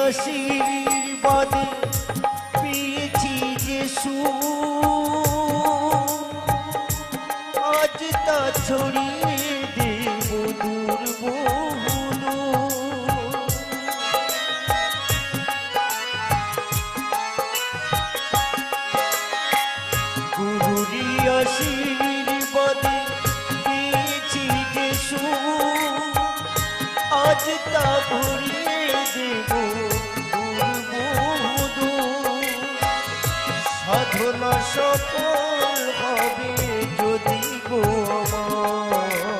আশীর্বাদে পেয়েছি যে আজ তা ছড়িয়ে দেব দূর বহুদূর। সফল হবে যদি গো আমার।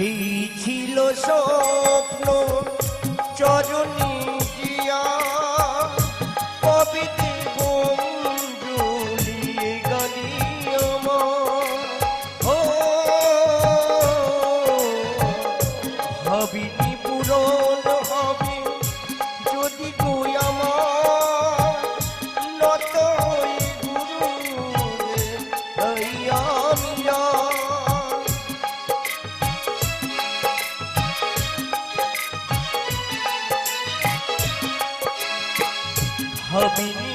এই ছিল স্বপ্ন চরণী ভাবিনি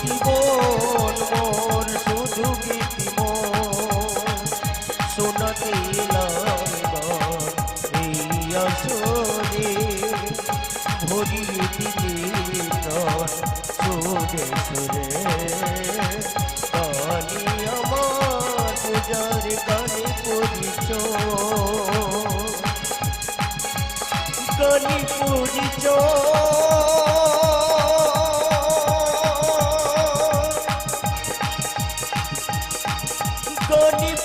জীবন মোর শুধু গীতিম শোনাতে এলাম গান? এই আসরে ভরিয়ে প্রাণ সুরে সুরে গানি আমার পূজার গানে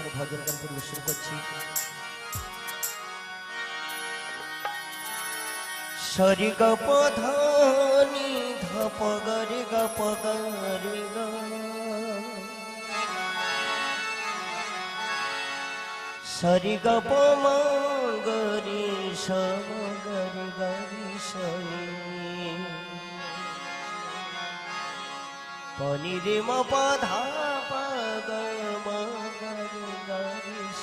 এখানে ভজন গান পরিবেশন করছি। সরি গ পধানি ধপ গরে গ। পগরে গ সরি গ পমা গরি সম গরি গরি সনি পনি রে ম পধা পগ ম গরি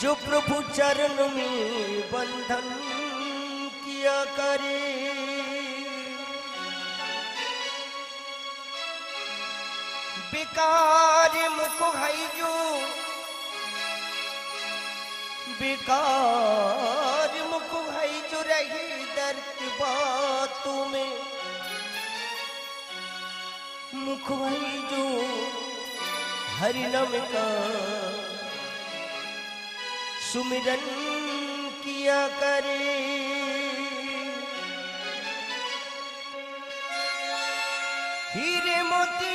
जो प्रभु चरण में बंधन किया करे। बेकार मुख भाई जो, बेकार मुख भाई जो रही दर्द बातों में। मुख भाई जो हरिनम का सुमिरन किया करे। हीरे मोती।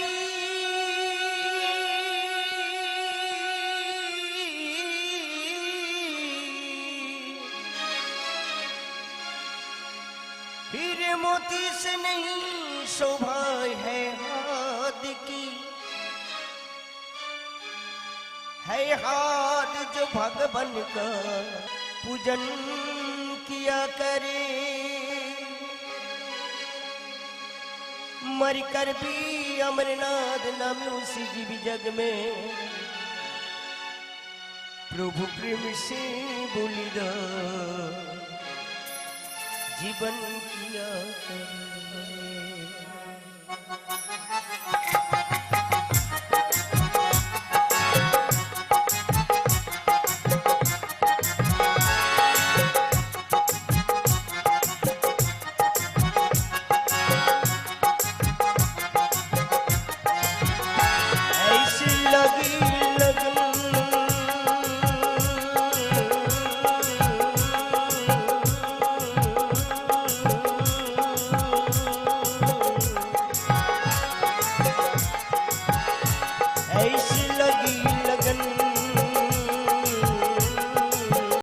हीरे मोती से नहीं शोभा है। है हाथ जो भगवन का पूजन किया करे। मर कर भी अमरनाथ नाम उसी जीवी जग में। प्रभु प्रेम से बोली जीवन किया करे।